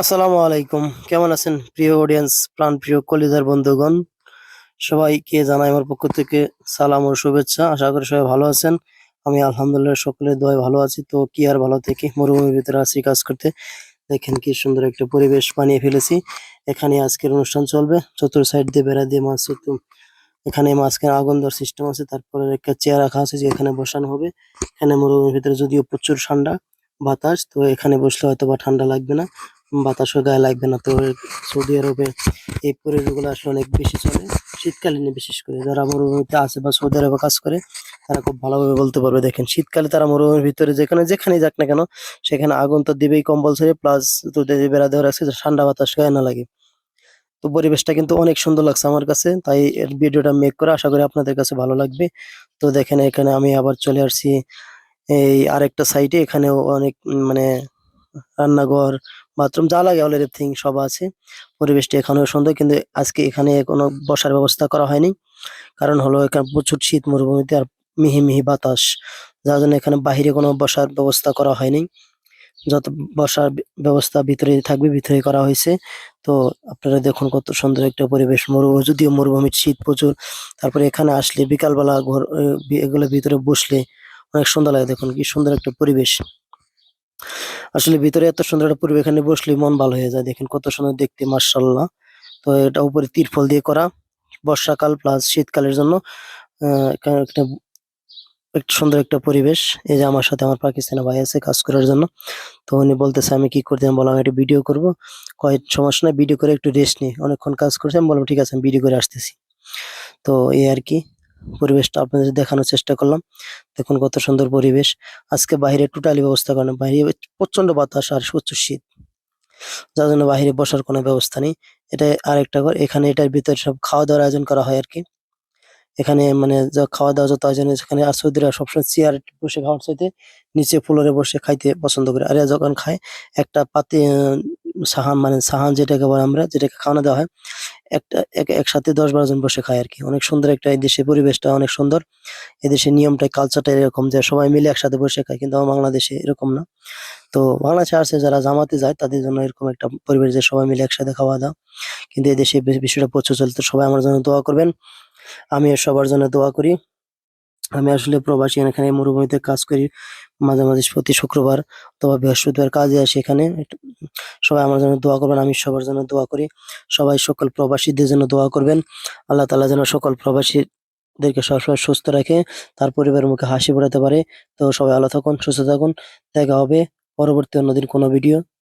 আসসালামু আলাইকুম। কেমন আছেন প্রিয় অডিয়েন্স প্রাণ প্রিয় কলিজার বন্ধুগণ? সবাইকে জানাই আমার পক্ষ থেকে সালাম ও শুভেচ্ছা। আশা করি সবাই ভালো আছেন। আমি আলহামদুলিল্লাহ সকলের দোয়ায় ভালো আছি। তো কি আর ভালো থেকে মরুভূমির ভিতরে আছি কাজ করতে। দেখেন কি সুন্দর একটা পরিবেশ বানিয়ে ফেলেছি। এখানে আজকের অনুষ্ঠান চলবে। চতুর সাইড দিয়ে বেড়া দিয়ে মাছ এখানে মাঝখানে আগুন দেওয়ার সিস্টেম আছে। তারপরে একটা চেয়ার রাখা আছে যে এখানে বসানো হবে। এখানে মরুভূমির ভিতরে যদিও প্রচুর ঠান্ডা বাতাস, তো এখানে বসলে হয়তো বা ঠান্ডা লাগবে না। বাতাসও গায়ে লাগবে না তো সৌদি আরবে এই পরিবেশগুলো আসলে অনেক বেশি চলে। শীতকালীন বিশেষ করে যারা মরুভূমিতে আছে বা সৌদি আরবে কাজ করে, তারা খুব ভালোভাবে বলতে পারবে, দেখেন, শীতকালে তারা মরুভূমির ভিতরে যেখানে যেখানেই যাক না কেন, সেখানে আগুন তো দিবেই কম্পালসারি, প্লাস তোদের বেড়া দেওয়া রাখছে ঠান্ডা বাতাস গায়ে না লাগে। তো পরিবেশটা কিন্তু অনেক সুন্দর লাগছে আমার কাছে, তাই এর ভিডিওটা মেক করে আশা করি আপনাদের কাছে ভালো লাগবে। তো দেখেন, এখানে আমি আবার চলে আসছি এই আরেকটা সাইডে এখানেও অনেক মানে রান্নাঘর বাথরুম যা লাগে অল এভরিথিং সব আছে। পরিবেশটি এখানেও সুন্দর কিন্তু আজকে এখানে কোনো বসার ব্যবস্থা করা হয়নি। কারণ হলো এখানে প্রচুর শীত, মরুভূমিতে আর মিহি মিহি বাতাস। যার জন্য এখানে বাইরে কোনো বসার ব্যবস্থা করা হয়নি। যত বসার ব্যবস্থা ভিতরে থাকবে ভিতরে করা হয়েছে। তো আপনারা দেখুন কত সুন্দর একটা পরিবেশ। মরু, যদিও মরুভূমির শীত প্রচুর, তারপরে এখানে আসলে বিকালবেলা ঘর এগুলো ভিতরে বসলে অনেক সুন্দর লাগে। দেখুন কি সুন্দর একটা পরিবেশ। আসলে ভিতরে এত সুন্দর একটা পরিবেশ এখানে বসলে মন ভালো হয়ে যায়। দেখেন কত সুন্দর দেখতে মার্শাল্লাহ তো এটা উপরে তিরপল দিয়ে করা। বর্ষাকাল প্লাস শীতকালের জন্য একটা একটা সুন্দর একটা পরিবেশ। এই যে আমার সাথে আমার পাকিস্তানি ভাই আছে কাজ করার জন্য। তো উনি বলতেছে, আমি কি করতে? আমি বললাম একটা ভিডিও করব। কয়েক সমস্যা নাই ভিডিও করে একটু রেস্ট নিই অনেকক্ষণ কাজ করছে। আমি বললাম, ঠিক আছে, আমি ভিডিও করে আসতেছি। তো এই আর কি। পরিবেশটা আপনাদের দেখানোর চেষ্টা করলাম। দেখুন কত সুন্দর পরিবেশ। আজকে বাইরে টোটালি ব্যবস্থা করেন বাইরে প্রচণ্ড বাতাস আর প্রচুর শীত। যার জন্য বাইরে বসার কোনো ব্যবস্থা নেই। এটা আরেকটা ঘর। এখানে এটার ভিতরে সব খাওয়া দাওয়ার আয়োজন করা হয় আর কি এখানে মানে যা খাওয়া দাওয়া যত আয়োজন এখানে আর সৌদিরা সবসময় চেয়ার বসে খাওয়ার চাইতে নিচে ফ্লোরে বসে খাইতে পছন্দ করে। আর যখন খায়, একটা পাতে সাহান মানে সাহান যেটাকে বলে আমরা, যেটাকে খাওয়ানো দেওয়া হয় একটা, এক- একসাথে দশ বারো জন বসে খায় আর কি অনেক সুন্দর একটা এই দেশের পরিবেশটা অনেক সুন্দর। এদেশের নিয়মটা কালচারটা এরকম যে সবাই মিলে একসাথে বসে খায়, কিন্তু আমার বাংলাদেশে এরকম না। তো বাংলাদেশে আছে যারা জামাতে যায়, তাদের জন্য এরকম একটা পরিবেশ যে সবাই মিলে একসাথে খাওয়া দাওয়া। কিন্তু এই দেশে বিষয়টা প্রচুর চলতে, সবাই আমার জন্য দোয়া করবেন। আমি সবার জন্য দোয়া করি। আমি আসলে প্রবাসী, এখানে মরুভূমিতে কাজ করি। মাঝে মাঝে প্রতি শুক্রবার অথবা বৃহস্পতিবার কাজে আসি এখানে। সবাই আমার জন্য দোয়া করবেন, আমি সবার জন্য দোয়া করি। সবাই সকল প্রবাসীদের জন্য দোয়া করবেন। আল্লাহ তালা যেন সকল প্রবাসীদেরকে সবসময় সুস্থ রাখে, তার পরিবারের মুখে হাসি ফোটাতে পারে। তো সবাই আলো থাকুন, সুস্থ থাকুন। দেখা হবে পরবর্তী অন্যদিন কোনো ভিডিও